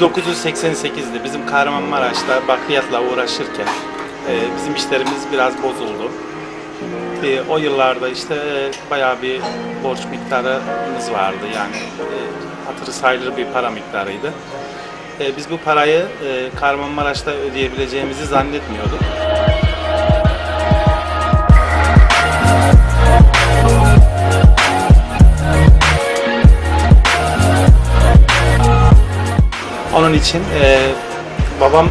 Yıl 1988'di. Bizim Kahramanmaraş'ta bakliyatla uğraşırken e, bizim işlerimiz biraz bozuldu. E, o yıllarda işte e, bayağı bir borç miktarımız vardı. Yani e, hatırı sayılır bir para miktarıydı. E, biz bu parayı e, Kahramanmaraş'ta ödeyebileceğimizi zannetmiyorduk. Onun için e, babam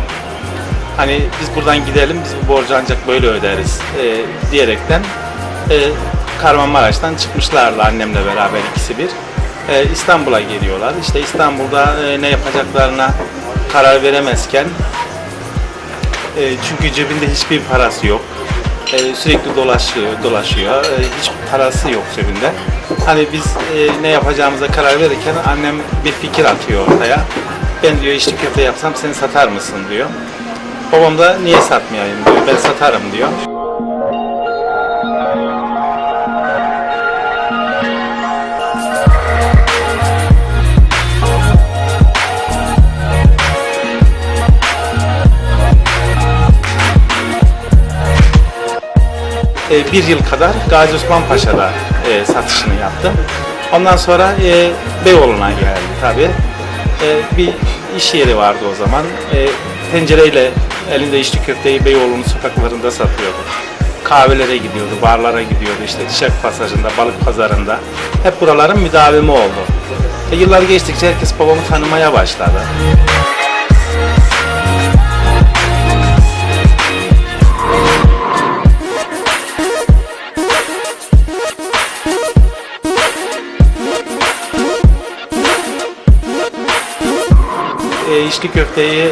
hani biz buradan gidelim biz bu borcu ancak böyle öderiz e, diyerekten e, Kahramanmaraş'tan çıkmışlardı annemle beraber ikisi bir. E, İstanbul'a geliyorlar. İşte İstanbul'da e, ne yapacaklarına karar veremezken e, çünkü cebinde hiçbir parası yok. E, sürekli dolaşıyor, dolaşıyor. E, hiç parası yok cebinde. Hani biz e, ne yapacağımıza karar verirken annem bir fikir atıyor ortaya. Ben diyor içli köfte yapsam seni satar mısın diyor. Babam da niye satmayayım diyor. Ben satarım diyor. E, bir yıl kadar Gazi Osman Paşa'da e, satışını yaptım. Ondan sonra e, Beyoğlu'na geldi tabi. bir iş yeri vardı o zaman. E, tencereyle elinde içli köfteyi Beyoğlu'nun sokaklarında satıyordu. Kahvelere gidiyordu, barlara gidiyordu, işte Dişak Pasajı'nda, Balık Pazarı'nda. Hep buraların müdavimi oldu. E, yıllar geçtikçe herkes babamı tanımaya başladı. E, içli köfteyi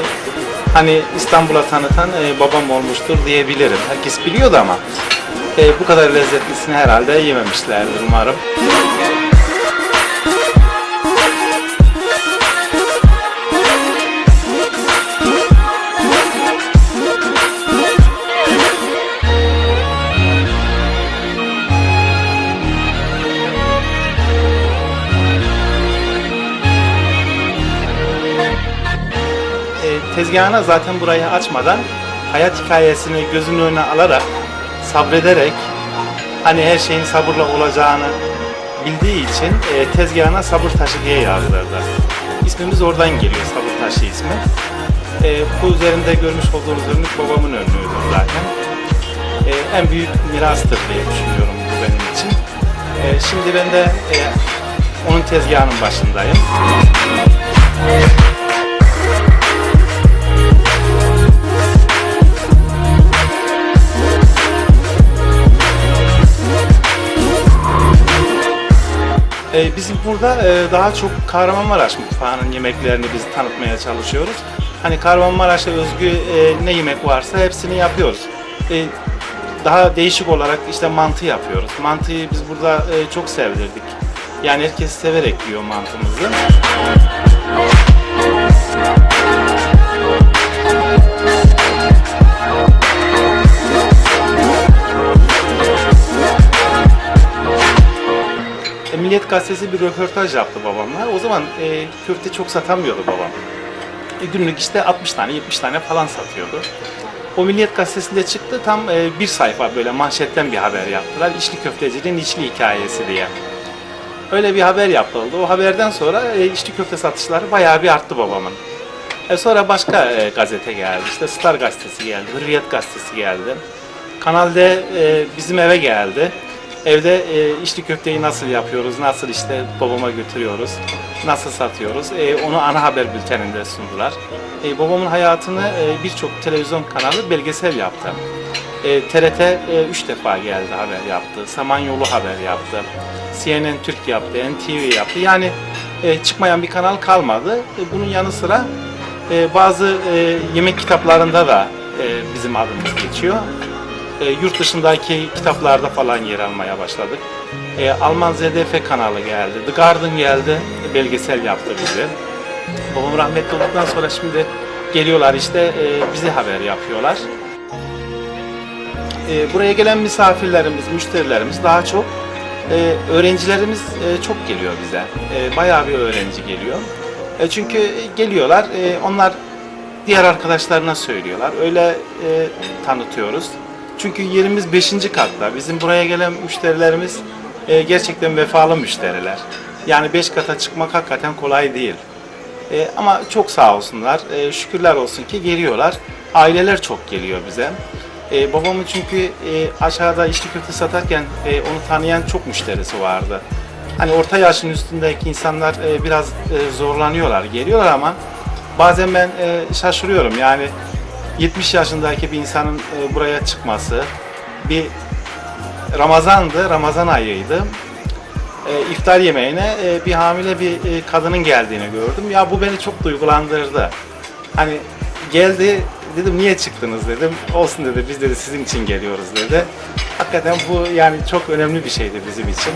hani İstanbul'a tanıtan e, babam olmuştur diyebilirim. Herkes biliyordu ama e, bu kadar lezzetlisini herhalde yememişlerdir umarım. Tezgahına zaten burayı açmadan hayat hikayesini gözünün önüne alarak sabrederek hani her şeyin sabırla olacağını bildiği için e, tezgahına sabır taşı diye yazdırdı. İsmimiz oradan geliyor sabır taşı ismi. E, bu üzerinde görmüş olduğunuz ürünlük babamın önlüğüdür zaten. E, en büyük mirastır diye düşünüyorum bu benim için. E, şimdi ben de e, onun tezgahının başındayım. Ee, biz burada e, daha çok Kahramanmaraş mutfağının yemeklerini biz tanıtmaya çalışıyoruz. Hani Kahramanmaraş'a özgü e, ne yemek varsa hepsini yapıyoruz. E, daha değişik olarak işte mantı yapıyoruz. Mantıyı biz burada e, çok sevdirdik. Yani herkes severek yiyor mantımızı. Milliyet Gazetesi bir röportaj yaptı babamla. O zaman e, köfte çok satamıyordu babam. E, günlük işte 60 tane 70 tane falan satıyordu. O Milliyet Gazetesi'nde çıktı tam e, bir sayfa böyle manşetten bir haber yaptılar. İçli köftecinin içli hikayesi diye. Öyle bir haber yapıldı. O haberden sonra e, içli köfte satışları bayağı bir arttı babamın. E sonra başka e, gazete geldi. İşte Star gazetesi geldi, Hürriyet gazetesi geldi. Kanal D e, bizim eve geldi. Evde e, içli köfteyi nasıl yapıyoruz, nasıl işte babama götürüyoruz. nasıl satıyoruz e, onu ana haber bülteninde sundular. E, babamın hayatını e, birçok televizyon kanalı belgesel yaptı. E, TRT 3 defa geldi haber yaptı. Samanyolu haber yaptı. CNN Türk yaptı, NTV yaptı. Yani e, çıkmayan bir kanal kalmadı. E, bunun yanı sıra e, bazı e, yemek kitaplarında da e, bizim adımız geçiyor. E, yurt dışındaki kitaplarda falan yer almaya başladık. E, Alman ZDF kanalı geldi, The Garden geldi, e, belgesel yaptı bizi. Babam rahmetli olduktan sonra şimdi geliyorlar işte e, bizi haber yapıyorlar. E, buraya gelen misafirlerimiz, müşterilerimiz daha çok e, öğrencilerimiz e, çok geliyor bize. E, bayağı bir öğrenci geliyor. E, çünkü geliyorlar, e, onlar diğer arkadaşlarına söylüyorlar. Öyle e, tanıtıyoruz. Çünkü yerimiz 5. katta. Bizim buraya gelen müşterilerimiz e, gerçekten vefalı müşteriler. Yani 5 kata çıkmak hakikaten kolay değil. E, ama çok sağ olsunlar. E, şükürler olsun ki geliyorlar. Aileler çok geliyor bize. E, babamın çünkü e, aşağıda içli köfte satarken e, onu tanıyan çok müşterisi vardı. Hani orta yaşın üstündeki insanlar e, biraz e, zorlanıyorlar, geliyorlar ama bazen ben e, şaşırıyorum. Yani 70 yaşındaki bir insanın e, buraya çıkması bir Ramazan'dı, Ramazan ayıydı. E, iftar yemeğine e, bir hamile bir kadının geldiğini gördüm. Ya bu beni çok duygulandırdı. Hani geldi dedim niye çıktınız dedim. Olsun dedi biz dedi sizin için geliyoruz dedi. Hakikaten bu yani çok önemli bir şeydi bizim için.